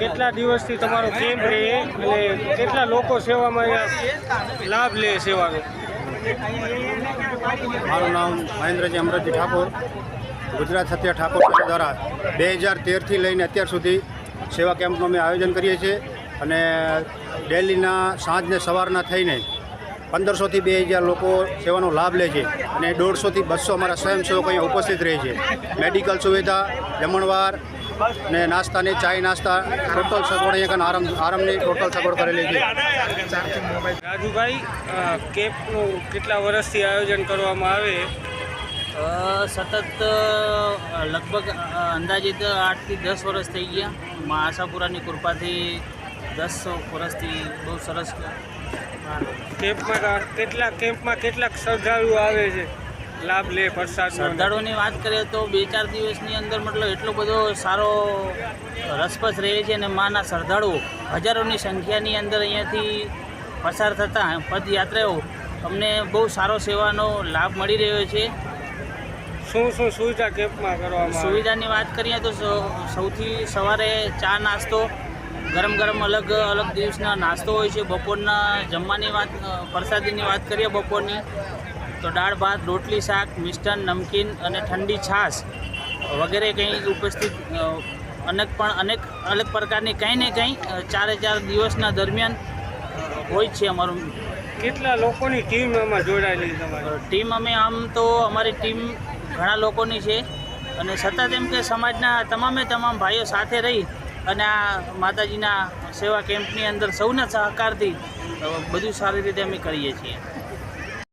કેટલા દિવસથી તમારો કેમ્પ રહે અને કેટલા લોકો સેવામાં લાભ લે સેવાનો? મારું નામ મહેન્દ્રજી અમરજી ઠાકોર. ગુજરાત સત્ય ઠાકોર દ્વારા બે હજાર તેરથી લઈને અત્યાર સુધી સેવા કેમ્પનું અમે આયોજન કરીએ છીએ અને ડેલીના સાંજને સવારના થઈને પંદરસોથી બે હજાર લોકો સેવાનો લાભ લે છે અને દોઢસોથી બસો અમારા સ્વયંસેવકો અહીંયા ઉપસ્થિત રહે છે. મેડિકલ સુવિધા જમણવાર ને નાસ્તાની ચાય નાસ્તા ટોટલ સગવડ અહીંયા કને આરામ આરામની ટોટલ સગવડ કરેલી છે. રાજુભાઈ અ, કેમ્પનું કેટલા વર્ષથી આયોજન કરવામાં આવે? સતત લગભગ અંદાજિત આઠથી દસ વર્ષ થઈ ગયા. મા આશાપુરાની કૃપાથી દસ વર્ષથી બહુ સરસ કેમ્પમાં કેટલા કેમ્પમાં કેટલાક શ્રદ્ધાળુઓ આવે છે? લાભ લે પ્રસાદ શ્રદ્ધાળુઓની વાત કરીએ તો બે ચાર દિવસની અંદર મતલબ એટલો બધો સારો રસપસ રહે છે અને માના શ્રદ્ધાળુઓ હજારોની સંખ્યાની અંદર અહીંયાથી પસાર થતાં પદયાત્રાઓ અમને બહુ સારો સેવાનો લાભ મળી રહ્યો છે. શું શું સુવિધા કેમ્પમાં કરવામાં સુવિધાની વાત કરીએ તો સૌથી સવારે ચા નાસ્તો ગરમ ગરમ અલગ અલગ દિવસના નાસ્તો હોય છે. બપોરના જમવાની વાત પ્રસાદીની વાત કરીએ બપોરની. તો દાળ ભાત રોટલી શાક મિષ્ટાન નમકીન અને ઠંડી છાશ વગેરે કંઈ ઉપસ્થિત અનેક પણ અનેક અલગ પ્રકારની કંઈ ને કંઈ ચારે ચાર દિવસના દરમિયાન હોય છે અમારું. કેટલા લોકોની ટીમ આમાં જોડાયેલી તમારી? ટીમ અમે આમ તો અમારી ટીમ ઘણા લોકોની છે અને છતાં તેમ કે સમાજના તમામે તમામ ભાઈઓ સાથે રહી અને આ માતાજીના સેવા કેમ્પની અંદર સૌના સહકારથી બધું સારી રીતે અમે કરીએ છીએ.